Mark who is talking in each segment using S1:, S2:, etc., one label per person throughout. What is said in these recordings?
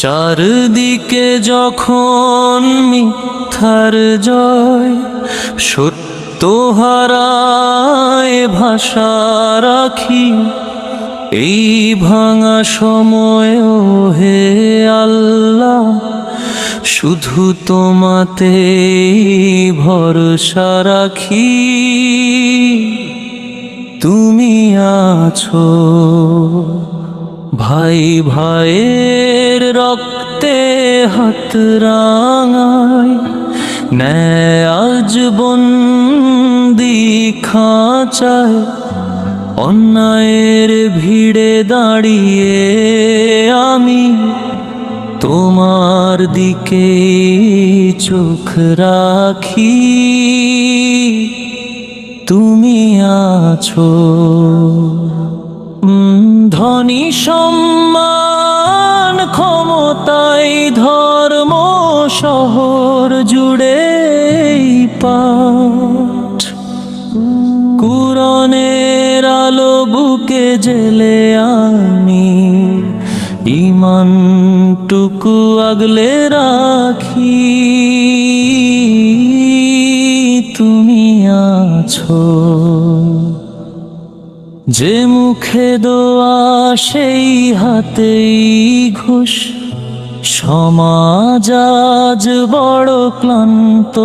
S1: চারদিকে যখন মিথ্যার জয় সত্য হারায় ভাষা রাখি, এই ভাঙা সময় হে আল্লাহ, শুধু তোমাতে ভরসা রাখি। তুমি আছো ভাই ভাইয়ের রক্তে হাত রাঙায় ন্যায় আজ বন্দি খাঁচায়। অন্যায়ের ভিড়ে দাঁড়িয়ে আমি তোমার দিকে চোখ রাখি। তুমি আছো ধনী সম্মান ক্ষমতাই ধর্ম শহর জুড়ে পাঠ। কুরনের আলো বুকে জেলে আমি ইমানটুকু আগলে রাখি। তুমি আছো। যে মুখে দোয়া, সেই হাতেই ঘুষ। সমাজ আজ বড় ক্লান্ত।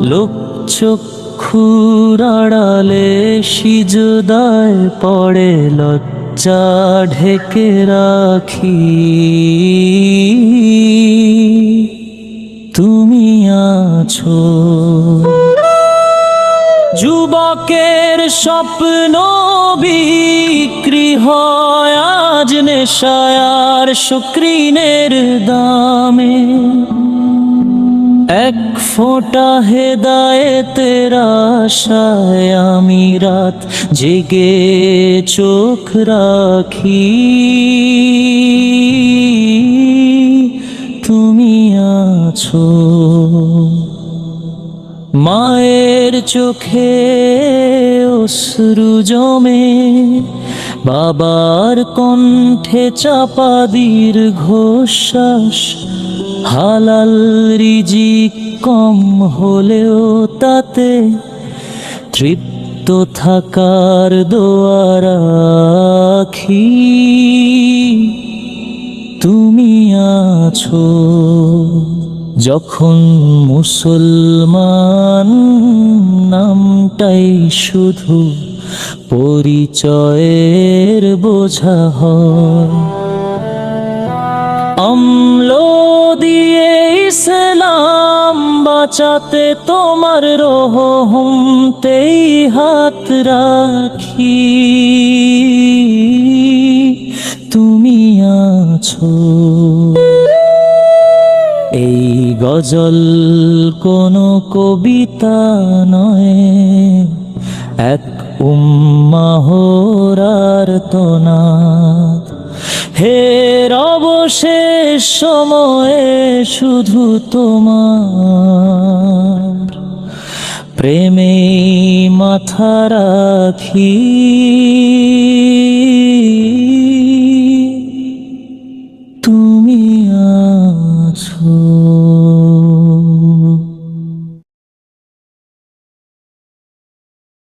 S1: লোক আড়ালে সিজদায় পড়ে, লজ্জা ঢেকে রাখি। তুমি আছো যুবকের স্বপ্ন বিক্রি হয় আজ নেশায়ার শুক্রিনের দামে। এক ফোঁটা হেদায়েতের আশায় আমি রাত জেগে চোখ রাখি। তুমি আছো মায়ের চোখে অশ্রু জমে, বাবার কণ্ঠে চাপা দীর্ঘশ্বাস হালাল রিজিক কম হলেও তাতে তৃপ্ত থাকার দোয়ারাখি তুমি আছো। যখন মুসলমান নামটাই শুধু পরিচয়ের বোঝা হয়। অম্ল দিয়ে ইসলাম বাঁচাতে তোমার রহমতেই হাত রাখি। তুমি আছো। গজল কোনো কবিতা নয়। এক উম্মাহরার তনাথ হের অবশেষ সময়ে শুধু তোমার। প্রেমে মাথা রাখি। তুমি আছো।